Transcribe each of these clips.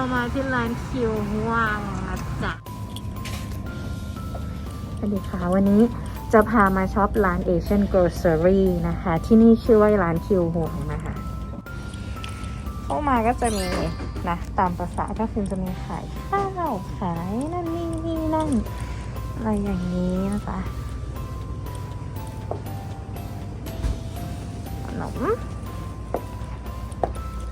เรามาที่ร้านคิวฮวางนะจ๊ะสวัสดีค่ะวันนี้จะพามาช็อปร้าน Asian Grocery นะคะ ที่นี่ชื่อว่าร้านคิวหวงนะคะเข้ามาก็จะมีนะตามภาษาก็คือจะมีขายข้าวขายนั่นนี่นี่นั่นอะไรอย่างนี้นะคะขนม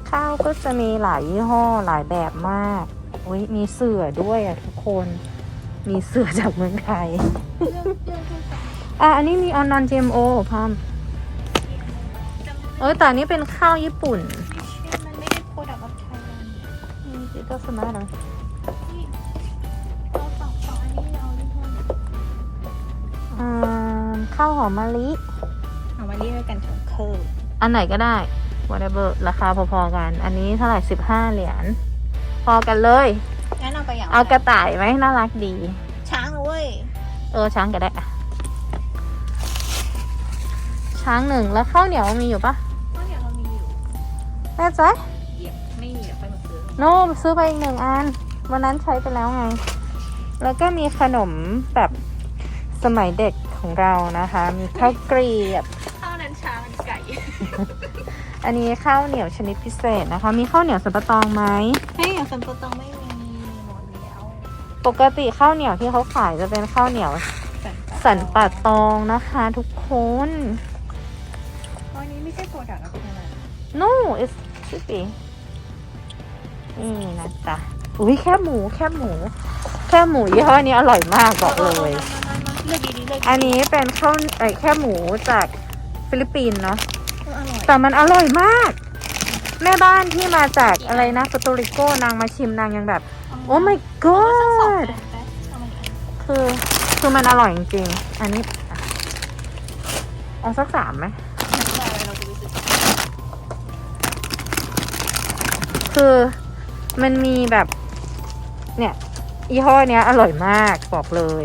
ข้าวก็จะมีหลายยี่ห้อหลายแบบมากอุ้ยมีเสือด้วยอะทุกคน มีเสือจากเมืองไทย อะอันนี้มีออนนอน GMO พามเออแต่อันนี้เป็นข้าวญี่ปุ่นมันไม่ได้โปรดักต์แบบไทยนี่คือก็สมาร์ทเลยเราสองสองอันนี้เอาที่ห้องอ่าข้าวหอมมะลิเอามาเรียกกันถึงเคิร์อันไหนก็ได้ whatever ราคาพอๆกัน อันนี้เท่าไหร่สิบห้าเหรียญ พอกันเลย งั้นเอาไปอย่างเอากระต่ายไหมน่ารักดี ช้างเว้ย เออช้างก็ได้อะช้างหนึ่งแล้วข้าวเหนียวมีอยู่ปะเพราะเดี๋ยวเรามีอยู่แน่ใจเหยียบไม่เหยียบไปมาซื้อโน้ซื้อไปอีกหนึ่งอัน วันนั้นใช้ไปแล้วไง แล้วก็มีขนมแบบสมัยเด็กของเรานะคะ มีข้าวเกรียบข้าวนั้นช้างอันไก่ อันนี้ข้าวเหนียวชนิดพิเศษนะคะ มีข้าวเหนียวสับปะตองไหมเฮ้ยอย่างสัมปะตองไม่มีหมดแล้วปกติข้าวเหนียวที่เขาขายจะเป็นข้าวเหนียวสันป่าตองนะคะ ทุกคน อันนี้ไม่ใช่โปรดักต์อะไรนะ no it's should be นี่นะจ๊ะอุ้ยแคบหมูแคบหมู แคบหมูยี่ห้อนี้อร่อยมากบอกเลย เลือกดีๆเลือกดีๆอันนี้เป็นข้าวไอ้แคบหมูจากฟิลิปปินส์เนาะเอออ ร่อยแต่มันอร่อยมาก แม่บ้านที่มาจากอะไรนะปาโตริโกนางมาชิมนางยังแบบ โอ้ my เอาสักสอง god อันไปเอามาอีกอันคือคือมันอร่อยจริงๆอันนี้อะเอาสักสามไหมได้เราจะไปซื้อคือมันมีแบบเนี่ยยี่ห้อเนี้ยอร่อยมากบอกเลย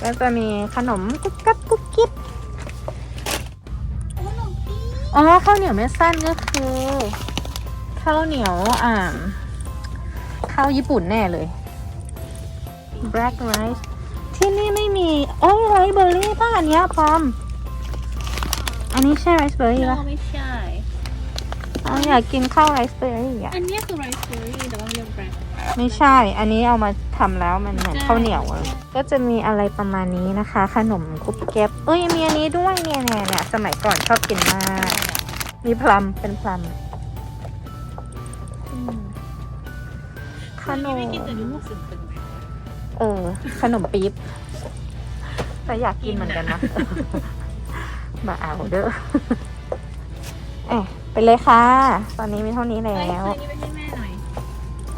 ก็จะมีขนมกุ๊กกับกุ๊กกิ๊บโอ้ขนมปี๊บ อ๋อข้าวเหนียวเม็ดสั้นก็คือข้าวเหนียวอ่าข้าวญี่ปุ่นแน่เลย black rice ที่นี่ไม่มี โอ้ยไรเบอร์รี่ป่ะอันเนี้ยพร้อม อันนี้ใช่ไรซ์เบอร์รี่เราป่ะไม่ใช่อ๋ออยากกินข้าวไรซ์เบอร์รี่อะอันเนี้ยคือไรซ์เบอร์รี่แต่ว่าเรียกแบรนด์ไม่ใช่ อันนี้เอามาทำแล้วมันเหมือนข้าวเหนียวอะก็จะมีอะไรประมาณนี้นะคะ ขนมคุกเก็บเอ้ยมีอันนี้ด้วยเนี่ยเนี่ยเนี่ยสมัยก่อนชอบกินมาก มีพลัมเป็นพลัมอืมขนมไม่กินแต่ดูสึกตึงเออ ขนมปี๊บแต่อยากกินเหมือนกันนะ มาเอาเด้อเอ๊ะไปเลยค่ะ ตอนนี้มีเท่านี้แล้แล้ววอันนี้ไปให้แม่หน่อย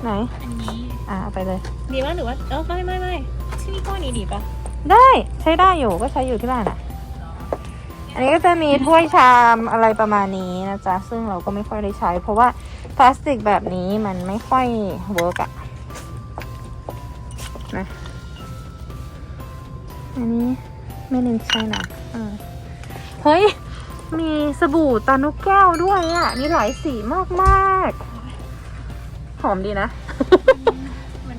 ไหน อันนี้ อะเอาไปเลย ดีป่ะหรือว่า เออไม่ไม่ไม่ที่นี่ก้อนนี้ดีป่ะ ได้ ใช้ได้อยู่ ก็ใช้อยู่ที่บ้านอะ อันนี้ก็จะมีถ้วยชามอะไรประมาณนี้นะจ๊ะ ซึ่งเราก็ไม่ค่อยได้ใช้ เพราะว่าพลาสติกแบบนี้มันไม่ค่อยเวิร์กอะนะอันนี้ไม่เน้นใช่นะเออเฮ้ย มีสบู่ตานุกแก้วด้วยอะ่ะ มีหลายสีมากมากๆหอมดีนะมัน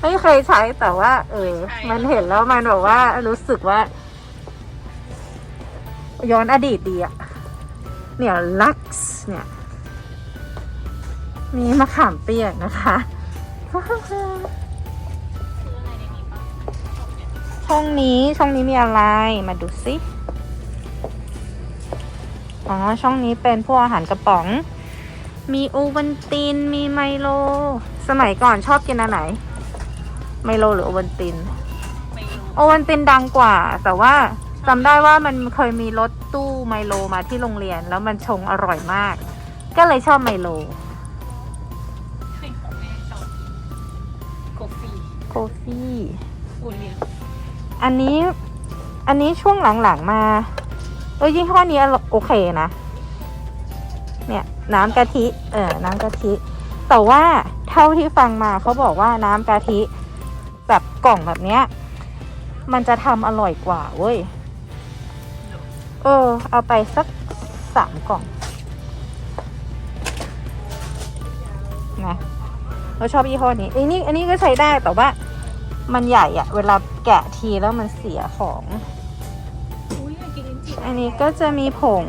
ไม่เคยใช้แต่ว่า เออใช่มันเห็นแล้วมันแบบว่ารู้สึกว่า ย้อนอดีตดีอะเนี่ยลักซ์เนี่ยมีมะขามเปียกนะคะซื้ออะไรในนี้ป่ะช่องนี้ช่องนี้มีอะไรมาดูสิอ๋อช่องนี้เป็นพวกอาหารกระป๋อง มีโอวันตินมีไมโล สมัยก่อนชอบกินอันไหน ไมโลหรือโอวันตินไม่รู้โอวันตินดังกว่า แต่ว่า จำได้ว่ามันเคยมีรถตู้ไมโลมาที่โรงเรียน แล้วมันชงอร่อยมาก ก็เลยชอบไมโลใช่ของแม่ชอบโกฟีโคฟี่อูเลียงอันนี้อันนี้ช่วงหลังๆมาเออยี่ห้อนี้โอเคนะ เนี่ยน้ำกะทิ เออน้ำกะทิ แต่ว่าเท่าที่ฟังมาเขาบอกว่าน้ำกะทิ แบบกล่องแบบเนี้ย มันจะทำอร่อยกว่าเว้ย เออ เอาไปสักสามกล่องนะเราชอบยี่ห้อนี้อันนี้อันนี้ก็ใช้ได้แต่ว่า มันใหญ่อะเวลาแกะทีแล้วมันเสียของอุ้ยอยากกินลิ้นจี่อันนี้ก็จะมีผง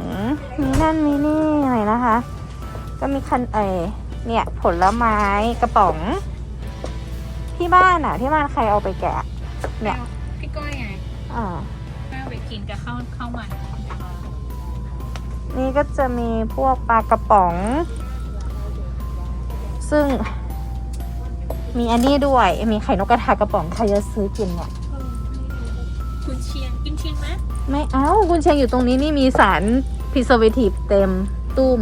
มีนั่นมีนี่อะไรนะคะ ก็มีคันเออเนี่ย ผลไม้กระป๋อง ที่บ้านอะที่บ้านใครเอาไปแกะ เนี่ยพี่ก้อยไงอ่าแม่เอาไปกินกับข้าวข้าวมัน นี่ก็จะมีพวกปลากระป๋อง ซึ่ง มีอันนี้ด้วย มีไข่นกกระทากระป๋องใครจะซื้อกินเนี่ยคุณเชียงกินเชียงไหมไม่เอาคุณเชียงอยู่ตรงนี้นี่มีสารพิเซอร์เวทีฟเต็มตุ้ม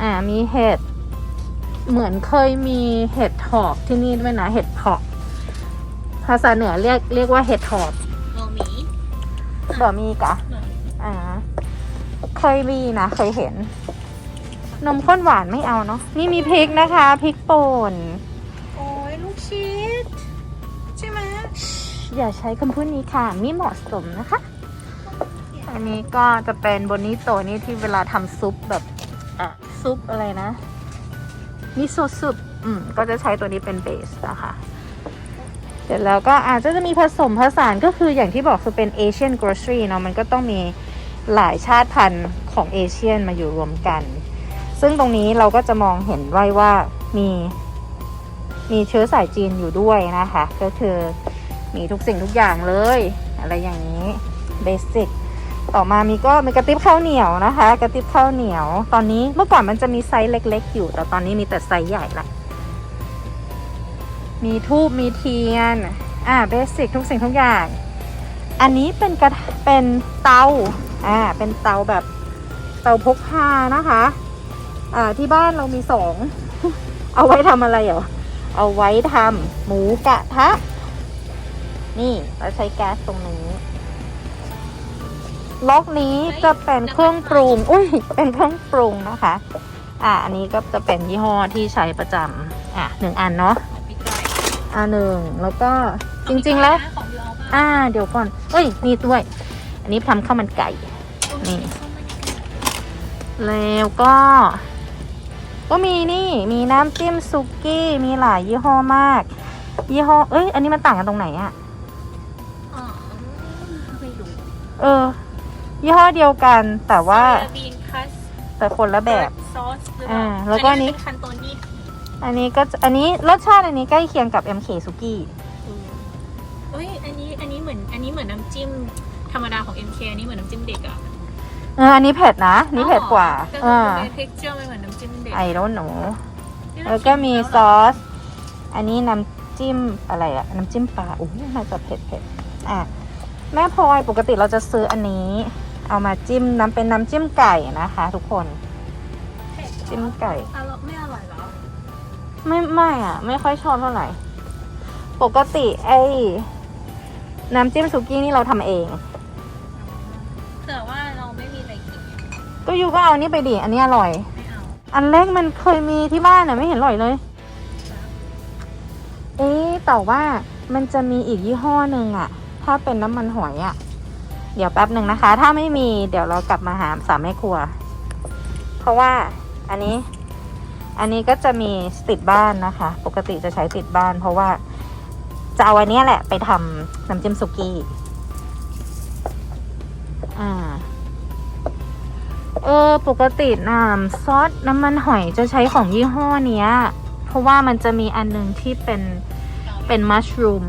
อ่ามีเห็ด เหมือนเคยมีเห็ดถอบที่นี่ด้วยนะ เห็ดถอบภาษาเหนือเรียกเรียกว่าเห็ดถอบโนหมีบอมีกะหนอ่า เคยมีนะเคยเห็น นมข้นหวานไม่เอาเนาะนี่มีพริกนะคะพริกป่นโอ้ยลูกชิดใช่ไหมอย่าใช้คำพูดนี้ค่ะไม่เหมาะสมนะคะ อันนี้ก็จะเป็นบนนี้โตนี่ที่เวลาทำซุปแบบอะซุปอะไรนะมิโซะซุปอืมก็จะใช้ตัวนี้เป็นเบสนะคะเสร็จแล้วก็อาจจะจะมีผสมผสานก็คืออย่างที่บอกคือเป็นเอเชียนกรอส r รีเนาะมันก็ต้องมี หลายชาติพันธุ์ของเอเชียนมาอยู่รวมกัน ซึ่งตรงนี้เราก็จะมองเห็นไว้ว่ามีมีเชื้อสายจีนอยู่ด้วยนะคะ ก็คือมีทุกสิ่งทุกอย่างเลย อะไรอย่างนี้เบสิกต่อมามีก็มีกระติบข้าวเหนียวนะคะ กระติบข้าวเหนียว ตอนนี้เมื่อก่อนมันจะมีไซส์เล็ก ๆ อยู่ แต่ตอนนี้มีแต่ไซส์ใหญ่ละมีทูบมีเทียน อ่าเบสิกทุกสิ่งทุกอย่าง อันนี้เป็นกระเป็นเตา อ่าเป็นเตาแบบเตาพกพานะคะ อ่าที่บ้านเรามีสองเอาไว้ทำอะไรเหรอเอาไว้ทำหมูกระทะ นี่เราใช้แก๊สตรงนี้ ล็อกนี้จะเป็นเครื่องปรุงอุ้ยเป็นเครื่องปรุงนะคะ อะอันนี้ก็จะเป็นยี่ห้อที่ใช้ประจำอะหนึ่งอันเนาะของพี่ก้อยอะหนึ่งแล้วก็จริง ๆ แล้วของพี่ออฟอ่า เดี๋ยวก่อน เอ้ยนี่ด้วย อันนี้ทำข้าวมันไก่ นี่แล้วก็ ก็มีนี่มีน้ำจิ้มซุกี้มีหลายยี่ห้อมาก ยี่ห้อเอ้ย อันนี้มันต่างกันตรงไหนอะอ๋อไม่รู้เออ ยี่ห้อเดียวกันแต่ว่าบีนคัสแต่คนละแบบซอสหรือเปล่าอ่าแล้วก็อันนี้เป็นคันโตนี่อันนี้ก็จะอันนี้รสชาติอันนี้ใกล้เคียงกับ MK ซุกี้เอ้ยอันนี้อันนี้เหมือน อันนี้เหมือนน้ำจิ้มธรรมดาของ MK อันนี้เหมือนน้ำจิ้มเด็กอะ เอออันนี้เผ็ดนะอันนี่เผ็ดกว่าแต่เออทำไม texture ไม่เหมือนน้ำจิ้มเด็กไอรอนหนู แล้วก็มีซอส อันนี้น้ำจิ้มอะไรอะน้ำจิ้มปลาโอ้ยน่าจะเผ็ดเผ็ดอะ แม่พลอยปกติเราจะซื้ออันนี้ เอามาจิ้มน้ำเป็นน้ำจิ้มไก่นะคะ ทุกคน จิ้มไก่ อร่อยไม่อร่อยเหรอไม่ไม่อะไม่ค่อยชอบเท่าไหร่ ปกติไอ้น้ำจิ้มสุกี้นี่เราทำเอง ก็ยูก็เอานี้ไปดิ อันนี้อร่อย อันเล็กมันเคยมีที่บ้านน่ะไม่เห็นอร่อยเลย เอ๊ะแต่ว่ามันจะมีอีกยี่ห้อหนึ่งอะถ้าเป็นน้ำมันหอยอะเดี๋ยวแป๊บหนึ่งนะคะ ถ้าไม่มีเดี๋ยวเรากลับมาหาสามแม่ครัว เพราะว่าอันนี้ อันนี้ก็จะมีติดบ้านนะคะ ปกติจะใช้ติดบ้าน เพราะว่าจะเอาอันเนี้ยแหละไปทำน้ำจิ้มสุกี้ อ่า ออปกติน้ำซอสน้ำมันหอยจะใช้ของยี่ห้อเนี้ย เพราะว่ามันจะมีอันหนึงที่เป็นเป็นมัชรูม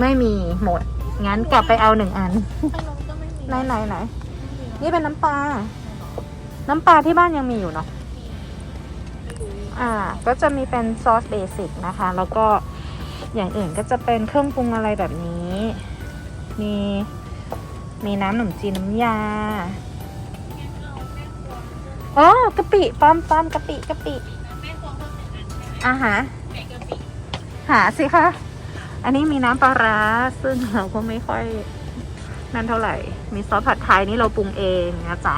ไม่มีอะไม่มีหมด งั้นกลับไปเอาหนึ่งอันขนมก็ไม่มีไหนไหนไหนนี่เป็นน้ำปลา น้ำปลาที่บ้านยังมีอยู่เนาะอ่า ก็จะมีเป็นซอสเบสิกนะคะ แล้วก็อย่างอื่นก็จะเป็นเครื่องปรุงอะไรแบบนี้ มี มีน้ำหนมจีนน้ำยาอ๋อกะปิป้อมป้อมกะปิกะปิแม่ครัวเพิ่มหนึ่งอันใช่ไหมอ่าฮะไก่กะปิหาสิคะอันนี้มีน้ำปลาร้าซึ่งเราก็ไม่ค่อยนั่นเท่าไหร่ มีซอสผัดไทยนี่เราปรุงเองนะจ๊ะ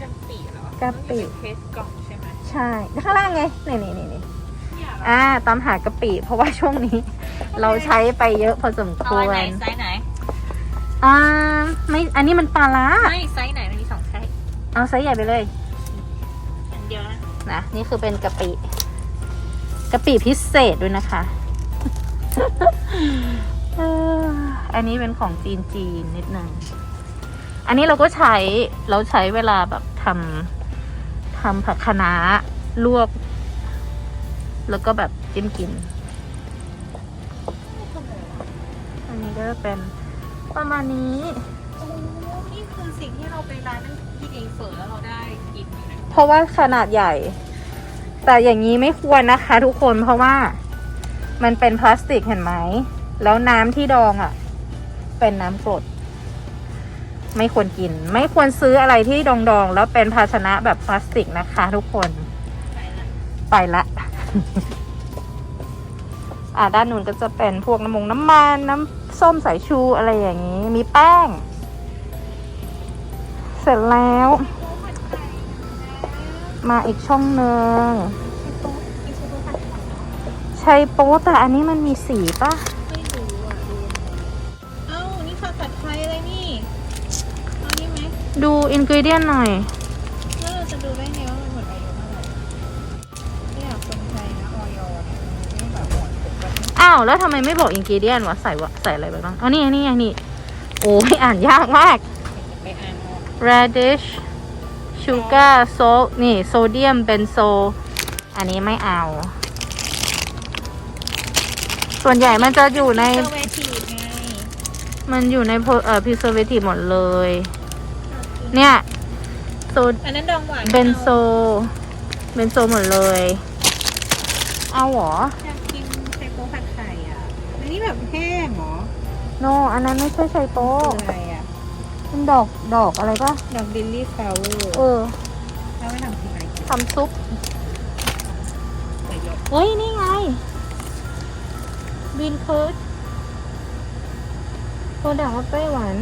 กะปิเหรอกะปิเทสกล่องใช่ไหมใช่ข้างล่างไงนี่นี่นี่นี่เนี่ยเหรออ่าตามหากะปิ เพราะว่าช่วงนี้ เราใช้ไปเยอะพอสมคเอาวอันไหนรไซส์ไหน อ่าไม่อันนี้มันปลาร้าไม่ไซส์ไหนมันมีสองไซส์เอาไซส์ใหญ่ไปเลยนะนี่คือเป็นกะปิกะปิพิเศษด้วยนะคะเอออันนี้เป็นของจีนจีนๆนิดนึงอันนี้เราก็ใช้เราใช้เวลาแบบทำทำผักคะน้าลวก แล้วก็แบบจิ้มกิน อันนี้ก็จะเป็น ประมาณนี้โอ้นี่คือสิ่งที่เราไปร้านนั่นที่เองเฝอแล้วเราได้กินอยู่นะเพราะว่าขนาดใหญ่ แต่อย่างนี้ไม่ควรนะคะทุกคนเพราะว่ามันเป็นพลาสติกเห็นไหม แล้วน้ำที่ดองอะ่ะ เป็นน้ำกรด ไม่ควรกิน ไม่ควรซื้ออะไรที่ดองดองๆแล้วเป็นภาชนะแบบพลาสติกนะคะ ทุกคนไปละไปละอ่าด้านนู้นก็จะเป็นพวกน้ำมงน้ำมันน้ำ ส้มสายชูอะไรอย่างนี้ มีแป้ง เสร็จแล้ว มาอีกช่องหนึ่งใช้โป๊แต่อันนี้มันมีสีป่ะไม่รู้อะดูเอ้านี่ข้าวผัดไทยอะไรนี่เอานี่ไหมดูอินก e เดียนหน่อย แล้วเราจะดูได้ไงว่ามันหมดอายุเมื่อไหร่ไม่อยากคนไทยนะออยเนี่ยาวแล้วทำไมไม่บอกอินก e เดียนวะใส่วะใส่อะไรไปบ้างอ๋อนี่นี่ไงนี่โอ้ยอ่านยากมากไปอ่านออก radish sugar salt นี่โซเดียมเบนโซ อันนี้ไม่เอา ส่วนใหญ่มันจะอยู่ในเซอร์เวทีฟไงมันอยู่ใน pro- เอ่อ preservative หมดเลย เนี่ยโซ อันนั้นดองหวานเบนโซ เบนโซหมดเลย เอาเหรออยากกินไชโป๊ผัดไข่อะ อันนี้แบบแห้งเหรอ โนอันนั้นไม่ใช่ไชโป๊คืออะไรอะมันดอกดอกอะไรปะดอกดิลลี่ฟลาวเวอร์เออแล้วไม่ทำที่ไหนกินทำซุปใส่เยอะเฮ้ย นี่ไงบีนเคิร์ดโซดาไต้หวัน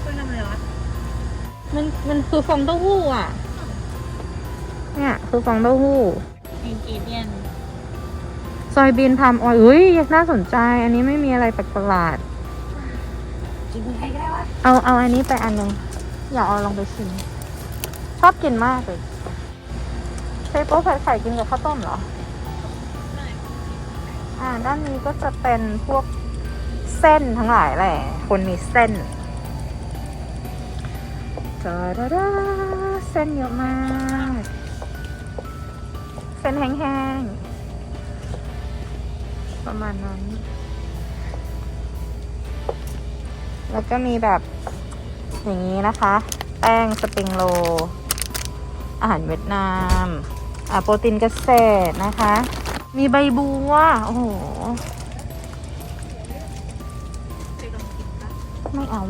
เพื่อทำอะไรวะมันมันคือฟองเต้าหู้อะ เนี่ยคือฟองเต้าหู้อินกิเดียนซอยบีนพามออยล์เฮ้ยน่าสนใจ อันนี้ไม่มีอะไรแปลกประหลาด กินอะไรได้วะเอาเอาอันนี้ไปอันหนึงอยากเอาลองไปชิมชอบกินมากเลยใช้โป๊ะผัดไข่กินกับข้าวต้มเหรอ อ่า ด้านนี้ก็จะเป็นพวกเส้นทั้งหลายแหละ คนมีเส้นจาดาดาเส้นเยอะมาก เส้นแห้งๆ ประมาณนั้น แล้วก็มีแบบอย่างนี้นะคะ แป้งสปริงโรลอาหารเวียดนามอ่าโปรตีนเกษตรนะคะ มีใบบัวโอ้โหไปลองกินปะไม่เอา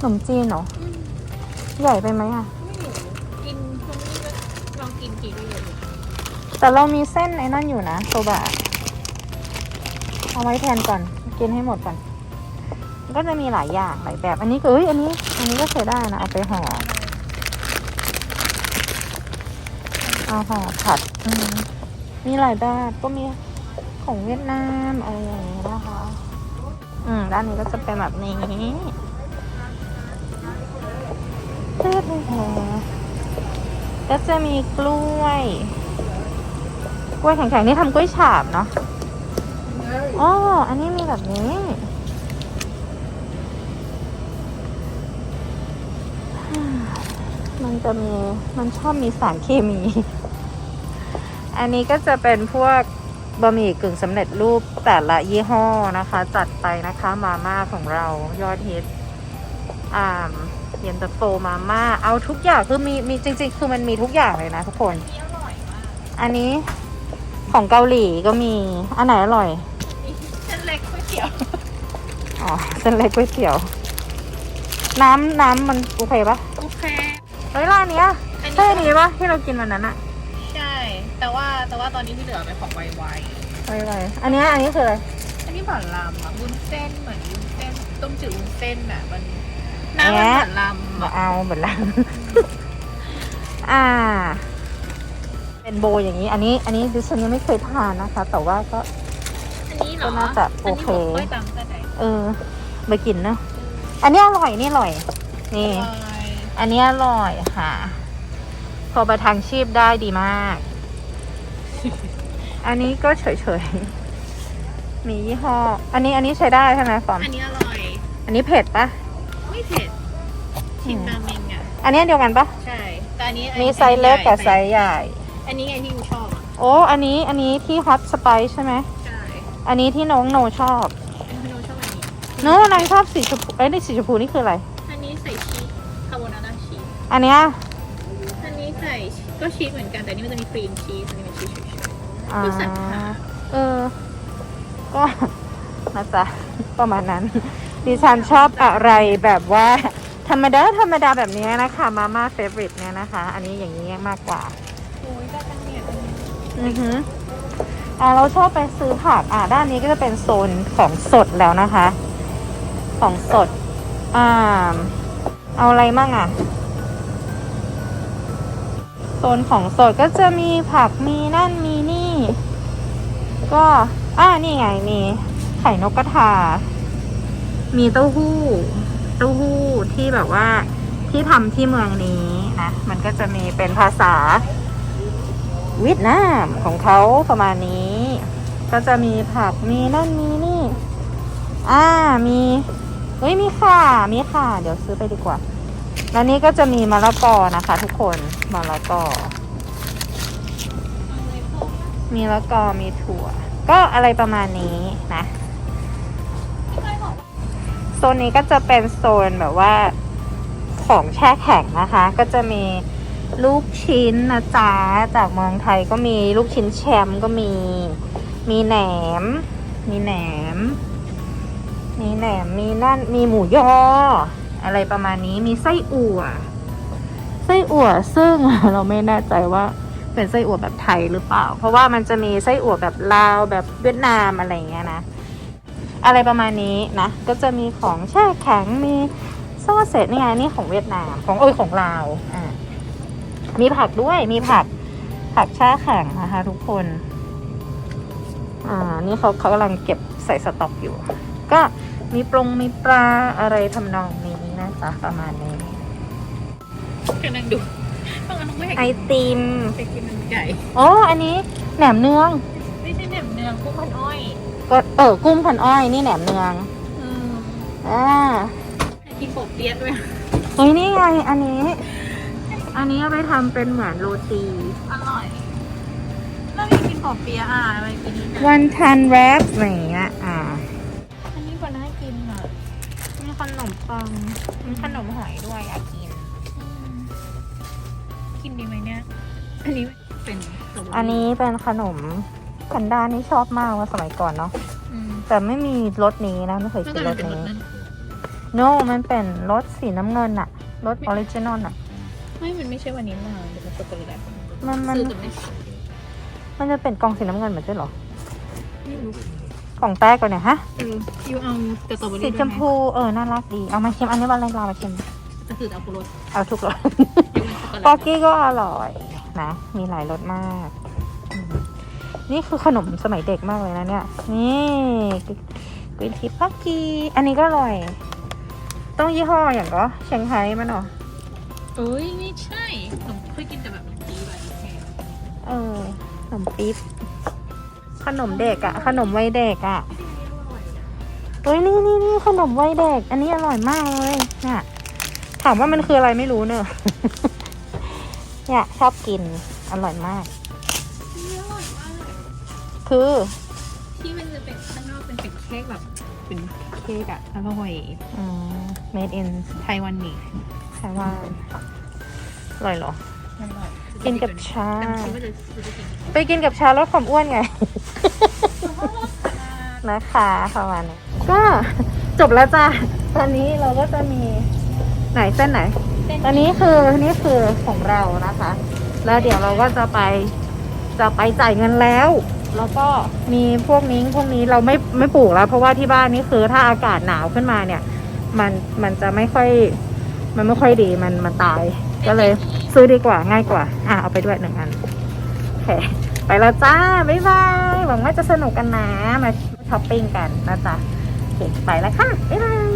ขนมจีนเหรอ ใหญ่ไปไหมอะไม่รู้กินพวกนี้ก็ลองกินกี่ก็เยอะอยู่แต่เรามีเส้นไอ้นั่นอยู่นะโซบะเอาไว้แทนก่อน กินให้หมดก่อนก็จะมีหลายอย่างหลายแบบ อันนี้ก็เอ้ยอันนี้ อันนี้ก็ใช้ได้นะ เอาไปห่อเอาห่อผัดมีหลายแบบก็มีของเวียดนามอะไรอย่างนี้นะคะ อืมด้านนี้ก็จะเป็นแบบนี้เจ๊ไปแหก็จะมีกล้วย กล้วยแข็งๆนี่ทำกล้วยฉาบเนาะ อ๋อ อันนี้มีแบบนี้ มันจะมี มันชอบมีสารเคมี อันนี้ก็จะเป็นพวกบะหมี่กึ่งสำเร็จรูปแต่ละยี่ห้อนะคะ จัดไปนะคะมาม่าของเรายอดฮิตอ่าเย็นตาโฟมาม่าเอาทุกอย่างคือมีมีจริง ๆ คือมันมีทุกอย่างเลยนะทุกคนนี่อร่อยมากอันนี้ ของเกาหลีก็มี อันไหนอร่อยนี่เส้นเล็กก๋วยเตี๋ยว อ๋อ เส้นเล็กก๋วยเตี๋ยว น้ำน้ำมันโอเคปะโอเค เฮ้ยร้านเนี้ยอันนี้ ใช่อันนี้ปะที่เรากินวันนั้นอะใช่ แต่ว่าแต่ว่าตอนนี้ที่เหลือเป็นของไวไปไปอันเนี้ยอันนี้คืออะไรๆอันนี้ผ่อนลำอะวุ้นเส้นเหมือนวุ้นเส้นต้มจืดวุ้นเส้นอะมันน้ำมันผ่อนลำมาอะเอาเหมือนร้านอ่า เป็นโบอย่างนี้ อันนี้ อันนี้ดิฉันยังไม่เคยทานนะคะ แต่ว่าก็ อันนี้เหรอก็น่าจะโอเค นนี้ผมค่อยตามกันไหนเออไปกินเนอะอันนี้อร่อยนี่อร่อย นี่อร่อยอันนี้อร่อยค่ะ พอประทังชีพได้ดีมาก อันนี้ก็เฉยๆ มียี่ห้อ อันนี้อันนี้ใช้ได้ใช่ไหมฟอม อันนี้อร่อย อันนี้เผ็ดปะ ไม่เผ็ด ชิมราเมงอะ อันนี้เดียวกันปะ ใช่แต่อันนี้มีไซส์เล็กกับไซส์ใหญ่ อันนี้ไงที่ยูชอบอะ โอ้ อันนี้ อันนี้ที่ฮอตสไปซ์ใช่ไหม ใช่อันนี้ที่น้องโนชอบอันนี้ยูชอบอันนี้ โนนางชอบสีชมพู เอ้ยนี่สีชมพูนี่คืออะไร อันนี้ใส่ชีสคาโบนาร่าชีส อันเนี้ย อันนี้ใส่ก็ชีสเหมือนกันแต่อันนี้มันจะมีครีมชีสอันนี้เป็นชีสเฉย อ่าคือสัญหาเออ ก็ นะจ๊ะ ประมาณนั้น ดิฉันชอบอะไรแบบว่า ธรรมดา ธรรมดาแบบนี้นะคะ มาม่าเฟเวอร์เนี่ยนะคะ อันนี้อย่างนี้มากกว่า อือหืออ่าเราชอบไปซื้อผักอ่าด้านนี้ก็จะเป็นโซนของสดแล้วนะคะ ของสด อ่า เอาอะไรมั่งอะ โซนของสดก็จะมีผักมีนั่นมีนี่ ก็อ่านี่ไงมีไข่นกกระทา มีเต้าหู้ เต้าหู้ที่แบบว่าที่ทำที่เมืองนี้นะ มันก็จะมีเป็นภาษา เวียดนามของเขาประมาณนี้ ก็จะมีผักมีนั่นมีนี่ อ่ามีเฮ้ยมีข่ามีข่าเดี๋ยวซื้อไปดีกว่าแล้วนี้ก็จะมีมะละกอนะคะ ทุกคนมะละกอ มีมะละกอมีถั่ว ก็อะไรประมาณนี้นะโซนนี้ก็จะเป็นโซนแบบว่าของแช่แข็งนะคะ ก็จะมี ลูกชิ้นนะจ๊ะ จากเมืองไทยก็มีลูกชิ้นแชมป์ก็มี มีแหนม มีแหนม มีแหนม มีนั่น มีหมูยอ อะไรประมาณนี้ มีไส้อั่ว ไส้อั่วซึ่งเราไม่แน่ใจว่าเป็นไส้อั่วแบบไทยหรือเปล่า เพราะว่ามันจะมีไส้อั่วแบบลาวแบบเวียดนามอะไรอย่างเงี้ยนะ อะไรประมาณนี้นะ ก็จะมีของแช่แข็ง มีซอสเสร็จนี่ไงนี่ของเวียดนาม ของเอยของลาว อ่า มีผักด้วยมีผักผักแช่แข็งนะคะ ทุกคน อ่า นี่เขาเขากำลังเก็บใส่สต็อกอยู่ ก็มีปรุงมีปลาอะไรทำนองนี้นะจ๊ะประมาณนี้กำลังดูบางอันน้องไม่อยากไอติมไปกินมันไก่อ๋ออันนี้แหนมเนือง ไม่ใช่แหนมเนืองกุ้งพันอ้อยก็เออกุ้งพันอ้อยนี่แหนมเนืองอืมอ่าอยากกินโปกเปี๊ยะด้วยเฮ้ยนี่ไงอันนี้ อันนี้เอาไปทำเป็นเหมือนโรตี อร่อยแล้วอยากกินโปกเปี๊ยะอะอะไรกินนี่นะวันทันแรปอะไรอย่างเงี้ยอ่า อันนี้ก็น่ากินอะมีขนมปังมีขนมหอยด้วยอยากกินกินดีไหมเนี่ย อันนี้เป็นสตรเบรี่อันนี้เป็นขนมแพนด้านี่ชอบมากว่าสมัยก่อนเนาะ อืมแต่ไม่มีรสนี้นะ ไม่เคยน่ากินจะรสเป็นรสนี้ นั้น no มันเป็นรสสีน้ำเงินอะรสออริจินอลอะ ไม่ มันไม่ใช่วันนี้มาเป็นรสช็อกโกแลตมันมัน ซื้อแต่ไม่มันจะเป็นกล่องสีน้ำเงินเหมือนใช่เหรอ ไม่รู้กล่องแต้กว่าเนี่ยฮะ เออยูเอาแต่สตรอเบอสีรี่ชมพูเออ น่ารักดี เอามาชิมอันนี้วันแรกเรามาชิมจะถือเอาโปรสเอาทุกรส ยูเป็นช็อกโกแลตป๊อกกี้ก็อร่อยนะ มีหลายรสมากอืมนี่คือขนมสมัยเด็กมากเลยนะเนี่ย นี่กรีนทีป๊อกกี้ อันนี้ก็อร่อย ต้องยี่ห้ออย่างก็เชียงไฮ้มันเหรอ เอ้ยไม่ใช่ผมเคยกินแต่แบบนี้แบบนี้เออขนมปี๊บขนมเด็กอะขนมวัยเด็กอะเฮ้ยนี่นี่นี่ขนมวัยเด็ก อันนี้อร่อยมากเลยเนี่ยถามว่ามันคืออะไรไม่รู้เนอะเนี่ยชอบกินอร่อยมาก นี่อร่อยมากคือที่มันจะเป็นข้างนอกเป็นเป็นเค้กแบบเป็นเค้กอะอร่อยอืม made in ไทวัน นี่ไต้หวันอร่อยเหรออร่อยกินกับชาแต่คิดว่าจะซื้อไปกินไปกินกับชาลดความอ้วนไง นะคะประมาณนี้ก็จบแล้วจ้ะ ตอนนี้เราก็จะมีไหนเส้นไหน ตอนนี้คือนี่คือของเรานะคะ แล้วเดี๋ยวเราก็จะไปจะไปจ่ายเงินแล้ว แล้วก็มีพวกนี้พวกนี้เราไม่ไม่ปลูกแล้ว เพราะว่าที่บ้านนี่คือถ้าอากาศหนาวขึ้นมาเนี่ย มันมันจะไม่ค่อย มันไม่ค่อยดีมันมันตาย ก็เลยซื้อดีกว่าง่ายกว่า อะเอาไปด้วยหนึ่งอันโอเคไปแล้วจ้าบ๊ายบายหวังว่าจะสนุกกันนะมาช้อปปิ้งกันนะจ๊ะโอเคไปแล้วค่ะบ๊ายบาย